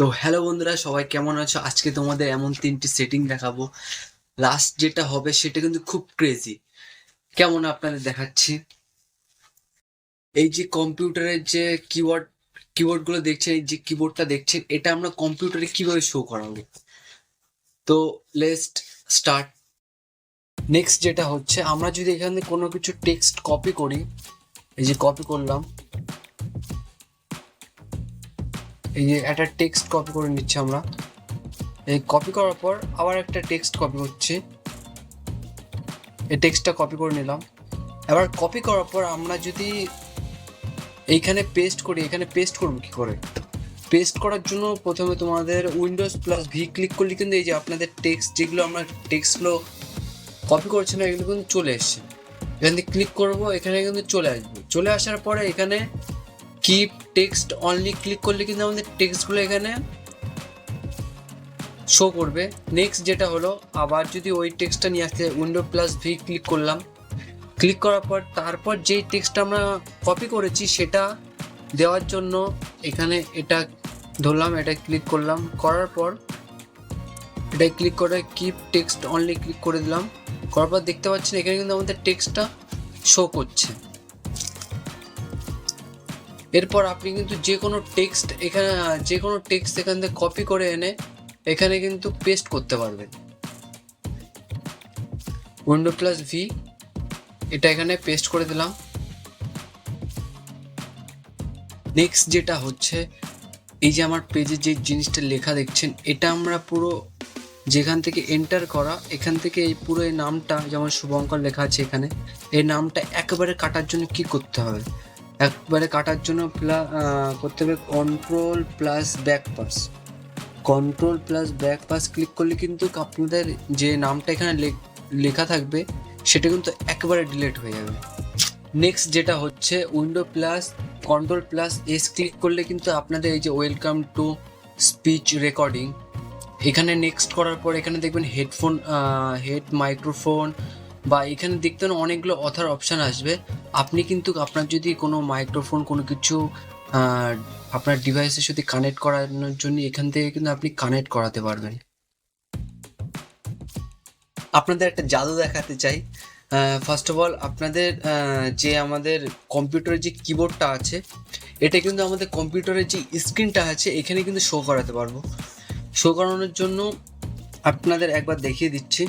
তো হ্যালো বন্ধুরা, সবাই কেমন আছো? আজকে তোমাদের এমন তিনটি সেটিং দেখাবো। লাস্ট যেটা হবে সেটা কিন্তু খুব ক্রেজি কেমন আপনাদের দেখাচ্ছি? এই যে কম্পিউটারের যে কিবোর্ড কিবোর্ডগুলো দেখছেন, এই যে কিবোর্ডটা দেখছেন, এটা আমরা কম্পিউটারে কীভাবে শো করাবো? তো লেস্ট স্টার্ট নেক্সট যেটা হচ্ছে, আমরা যদি এখানে কোনো কিছু টেক্সট কপি করি, এই যে কপি করলাম এই যে একটা টেক্সট কপি করে নিচ্ছি আমরা। এই কপি করার পর আবার একটা টেক্সট কপি করছি। এই টেক্সটটা কপি করে নিলাম। এবার কপি করার পর আমরা যদি এইখানে পেস্ট করি, এখানে পেস্ট করব কি করে? পেস্ট করার জন্য প্রথমে তোমাদের উইন্ডোজ প্লাস ভি ক্লিক করলে কিন্তু এই যে আপনাদের টেক্সট যেগুলো আমরা টেক্সটগুলো কপি করছি না, এগুলো কিন্তু চলে এসছে। এখান থেকে ক্লিক করব, এখানে কিন্তু চলে আসবে। চলে আসার পরে এখানে কিপ টেক্সট অনলি ক্লিক করলে কিন্তু আমাদের টেক্সটগুলো এখানে শো করবে। নেক্সট যেটা হলো, আবার যদি ওই টেক্সটটা নিয়ে আসতে উইন্ডো প্লাস ভি ক্লিক করলাম ক্লিক করার পর তারপর যেই টেক্সটটা আমরা কপি করেছি সেটা দেওয়ার জন্য এখানে এটা ধরলাম, এটা ক্লিক করলাম। করার পর এটা ক্লিক করে কিপ টেক্সট অনলি ক্লিক করে দিলাম। করার পর দেখতে পাচ্ছেন এখানে কিন্তু আমাদের টেক্সটটা শো করছে। এরপর আপনি কিন্তু যে কোনো টেক্সট এখানে, যে কোনো টেক্সট এখান থেকে কপি করে এনে এখানে কিন্তু পেস্ট করতে পারবেন। উইন্ডো প্লাস ভি এটা এখানে পেস্ট করে দিলাম। নেক্সট যেটা হচ্ছে, এই যে আমার পেজে যে জিনিসটা লেখা দেখছেন, এটা আমরা পুরো যেখান থেকে এন্টার করা, এখান থেকে এই পুরো এই নামটা, যেমন শুভঙ্কর লেখা আছে এখানে, এই নামটা একেবারে কাটার জন্য কি করতে হবে? একবারে কাটার জন্য প্লা করতে হবে control plus backspace control plus backspace click করলে কিন্তু আপনাদের যে নামটা এখানে লেখা থাকবে, সেটা কিন্তু একেবারে ডিলিট হয়ে যাবে। নেক্সট যেটা হচ্ছে window plus control plus S click করলে কিন্তু আপনাদের এই যে ওয়েলকাম টু স্পিচ রেকর্ডিং এখানে নেক্সট করার পর এখানে দেখবেন হেডফোন হেড মাইক্রোফোন বা এখানে দেখতে অনেকগুলো অথার অপশান আসবে। আপনি কিন্তু আপনার যদি কোনো মাইক্রোফোন কোনো কিছু আপনার ডিভাইসের সাথে কানেক্ট করানোর জন্য এখান থেকে কিন্তু আপনি কানেক্ট করাতে পারবেন। আপনাদের একটা জাদু দেখাতে চাই। ফার্স্ট অফ অল আপনাদের যে আমাদের কম্পিউটারের যে কিবোর্ডটা আছে, এটা কিন্তু আমাদের কম্পিউটারের যে স্ক্রিনটা আছে, এখানে কিন্তু শো করাতে পারব। শো করানোর জন্য আপনাদের একবার দেখিয়ে দিচ্ছি।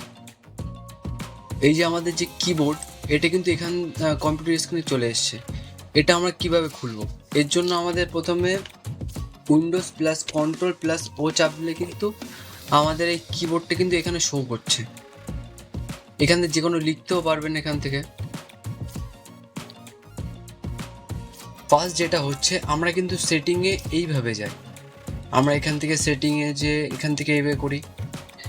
এই যে আমাদের যে কিবোর্ড এটা কিন্তু এখান কম্পিউটার স্ক্রিনে চলে এসছে। এটা আমরা কীভাবে খুলবো? এর জন্য আমাদের প্রথমে windows plus control plus O চাপলে কিন্তু আমাদের এই কিবোর্ডটা কিন্তু এখানে শো করছে। এখান থেকে যে কোনো লিখতেও পারবেন এখান থেকে। ফার্স্ট যেটা হচ্ছে, আমরা কিন্তু সেটিংয়ে এইভাবে যাই। আমরা এখান থেকে সেটিংয়ে যে, এখান থেকে এইভাবে করি।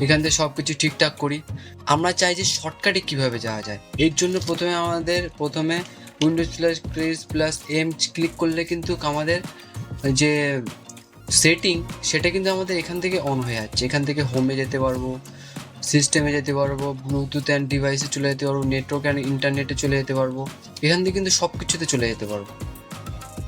এখান থেকে সব কিছু ঠিকঠাক করি। আমরা চাই যে শর্টকাটে কীভাবে যাওয়া যায়। এর জন্য প্রথমে আমাদের, প্রথমে উইন্ডোজ প্লাস ক্রিস প্লাস এম ক্লিক করলে কিন্তু আমাদের যে সেটিং সেটা কিন্তু আমাদের এখান থেকে অন হয়ে যাচ্ছে। এখান থেকে হোমে যেতে পারব সিস্টেমে যেতে পারব ব্লুটুথ অ্যান্ড ডিভাইসে চলে যেতে পারব নেটওয়ার্ক অ্যান্ড ইন্টারনেটে চলে যেতে পারব। এখান থেকে কিন্তু সব কিছুতে চলে যেতে পারব।